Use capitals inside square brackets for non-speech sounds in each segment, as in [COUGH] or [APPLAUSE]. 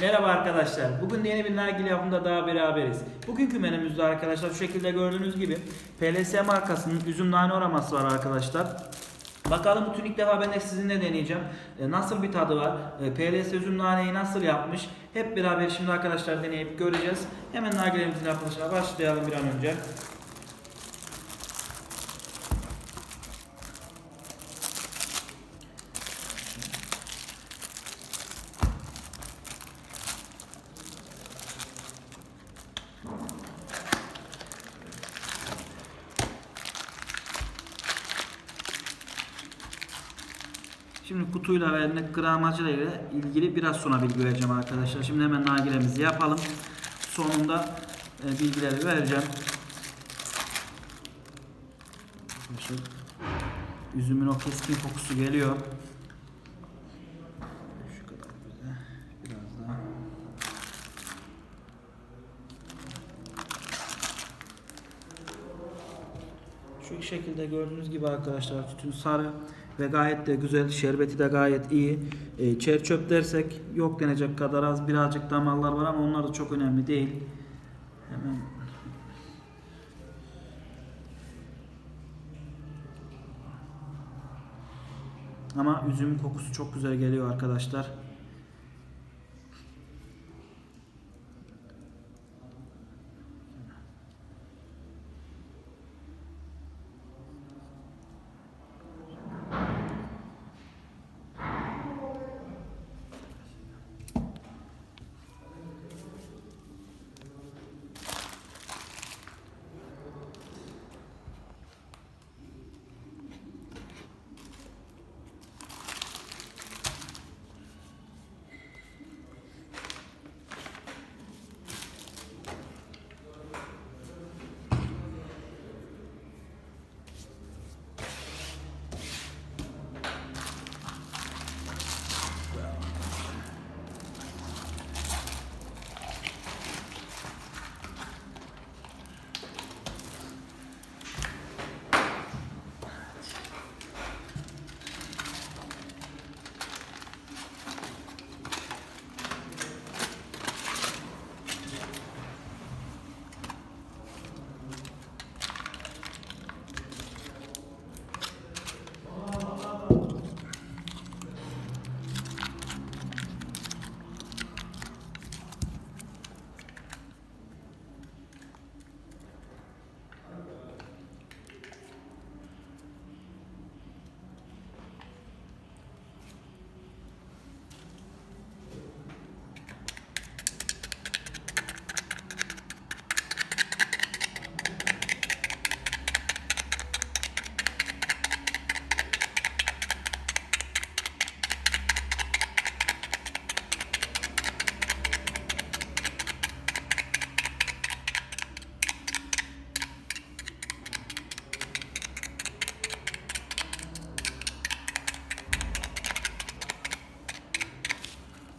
Merhaba arkadaşlar. Bugün yeni bir nargile yapımında daha beraberiz. Bugünkü menümüzde arkadaşlar şu şekilde gördüğünüz gibi PLS markasının üzüm nane aroması var arkadaşlar. Bakalım bütün ilk defa ben de sizinle deneyeceğim. E, nasıl bir tadı var? E, PLS üzüm naneyi nasıl yapmış? Hep beraber şimdi arkadaşlar deneyip göreceğiz. Hemen nargilemizin yapılışına başlayalım bir an önce. Şimdi kutuyla ve gramajıyla ile ilgili biraz sonra bilgi vereceğim arkadaşlar. Şimdi hemen nargilemizi yapalım. Sonunda e, bilgileri vereceğim. Arkadaşlar, Üzümün o keskin kokusu geliyor. Şu kadar güzel. Biraz daha. Şu şekilde gördüğünüz gibi arkadaşlar tütün sarı ve gayet de güzel. Şerbeti de gayet iyi. E, çer çöp dersek yok denecek kadar az birazcık damarlar var ama onlar da çok önemli değil. Hemen Ama üzüm kokusu çok güzel geliyor arkadaşlar.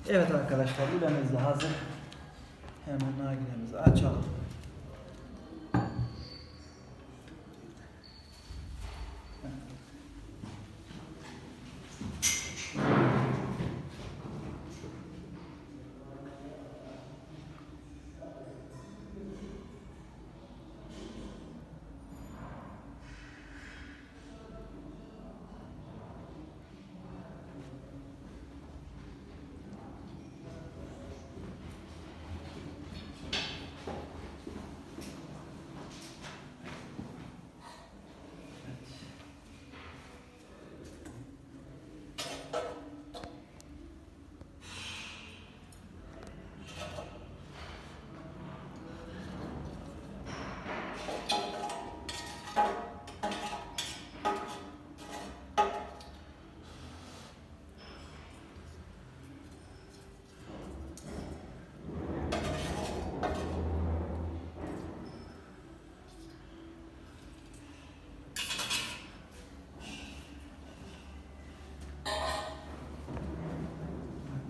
Evet arkadaşlar lülemiz de hazır. Hemen nargilemizi açalım.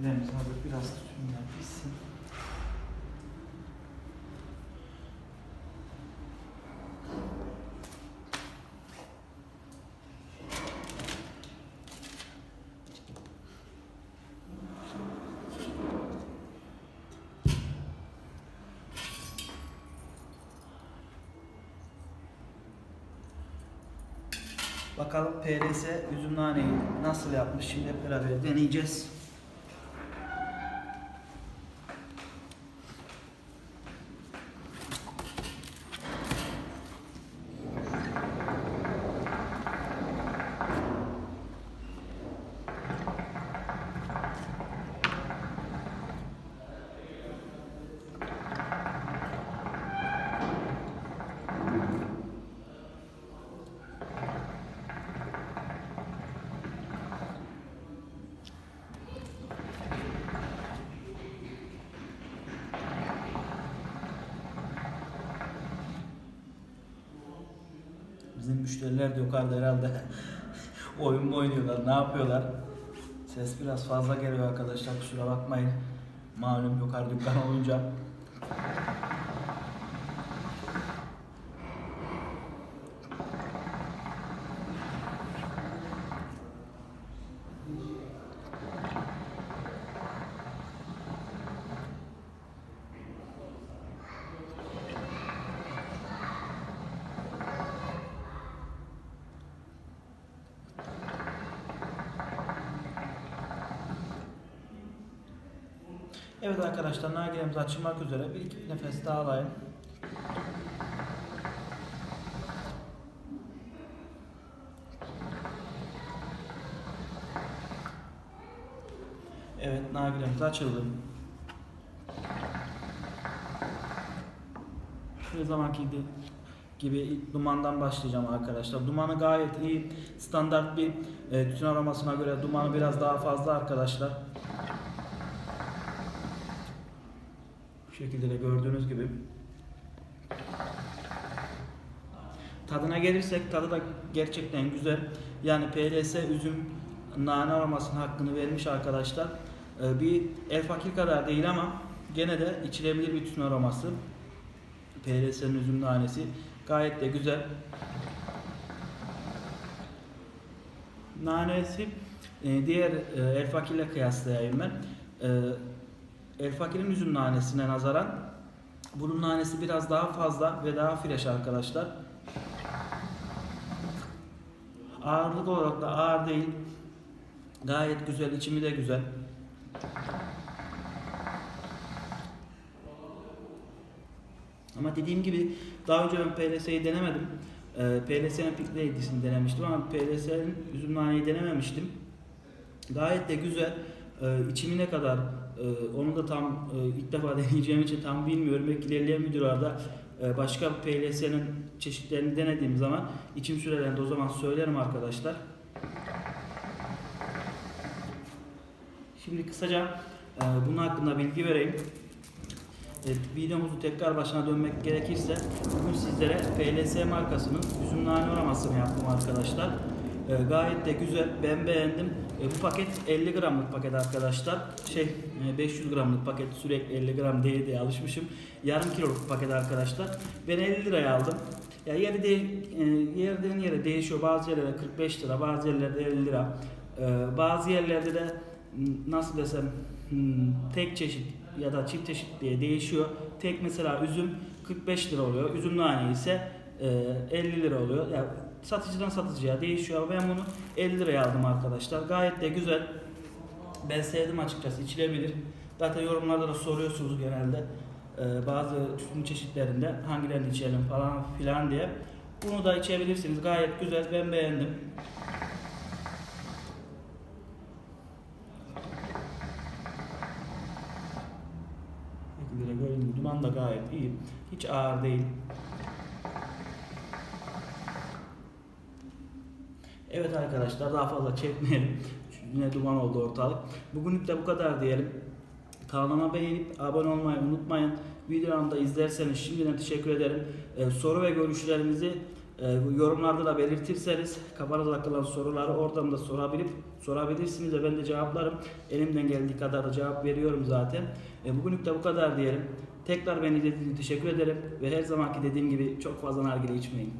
Sebzemiz hazır. Biraz tütünler pişsin. Bakalım PRS üzüm naneyi nasıl yapmış şimdi beraber deneyeceğiz. Bizim müşteriler de yukarıda herhalde [LAUGHS] oyun mu oynuyorlar, ne yapıyorlar? Ses biraz fazla geliyor arkadaşlar kusura bakmayın. Malum yukarı dükkan olunca. Evet arkadaşlar nargilemiz açılmak üzere. Bir iki nefes daha alayım. Evet nargilemiz açıldı. Her zamanki gibi, dumandan başlayacağım arkadaşlar. Dumanı gayet iyi. Standart bir e, tütün aromasına göre dumanı biraz daha fazla arkadaşlar. Şekilde de gördüğünüz gibi. Tadına gelirsek tadı da gerçekten güzel. Yani PLS üzüm nane aromasının hakkını vermiş arkadaşlar. Ee, bir el fakir kadar değil ama gene de içilebilir bir tütün aroması. PLS'nin üzüm nanesi gayet de güzel. Nanesi e, diğer e, el fakirle kıyaslayayım ben. E, El Fakir'in üzüm nanesine nazaran bunun nanesi biraz daha fazla ve daha fresh arkadaşlar. Ağırlık olarak da ağır değil. Gayet güzel, içimi de güzel. Ama dediğim gibi daha önce ben PLS'yi denemedim. Ee, PLS'nin Pick Lady'sini denemiştim ama PLS'nin üzüm naneyi denememiştim. Gayet de güzel. Ee, içimi ne kadar e, onu da tam e, ilk defa [LAUGHS] deneyeceğim için tam bilmiyorum. Belki ilerleyen videolarda e, başka PLS'nin çeşitlerini denediğim zaman içim sürelerini de o zaman söylerim arkadaşlar. Şimdi kısaca e, bunun hakkında bilgi vereyim. Evet, videomuzu tekrar başına dönmek gerekirse bugün sizlere PLS markasının üzüm nane aromasını yaptım arkadaşlar. E, gayet de güzel. Ben beğendim. E, bu paket 50 gramlık paket arkadaşlar. Şey e, 500 gramlık paket sürekli 50 gram diye diye alışmışım. Yarım kiloluk paket arkadaşlar. Ben 50 liraya aldım. Ya yeri de, e, yerden yere değişiyor. Bazı yerlerde 45 lira, bazı yerlerde 50 lira. E, bazı yerlerde de m, nasıl desem hmm, tek çeşit ya da çift çeşit diye değişiyor. Tek mesela üzüm 45 lira oluyor. Üzüm nane ise e, 50 lira oluyor. Yani satıcıdan satıcıya değişiyor ben bunu 50 liraya aldım arkadaşlar. Gayet de güzel. Ben sevdim açıkçası. içilebilir. Zaten yorumlarda da soruyorsunuz genelde. Ee, bazı tütün çeşitlerinde hangilerini içelim falan filan diye. Bunu da içebilirsiniz. Gayet güzel. Ben beğendim. Duman da gayet iyi. Hiç ağır değil. Evet arkadaşlar daha fazla çekmeyelim. Yine duman oldu ortalık. Bugünlük de bu kadar diyelim. Kanalıma beğenip abone olmayı unutmayın. Videomu da izlerseniz şimdiden teşekkür ederim. Ee, soru ve görüşlerinizi e, yorumlarda da belirtirseniz kafanıza takılan soruları oradan da sorabilip sorabilirsiniz ve ben de cevaplarım. Elimden geldiği kadar da cevap veriyorum zaten. E, bugünlük de bu kadar diyelim. Tekrar beni izlediğiniz için teşekkür ederim ve her zamanki dediğim gibi çok fazla nargile içmeyin.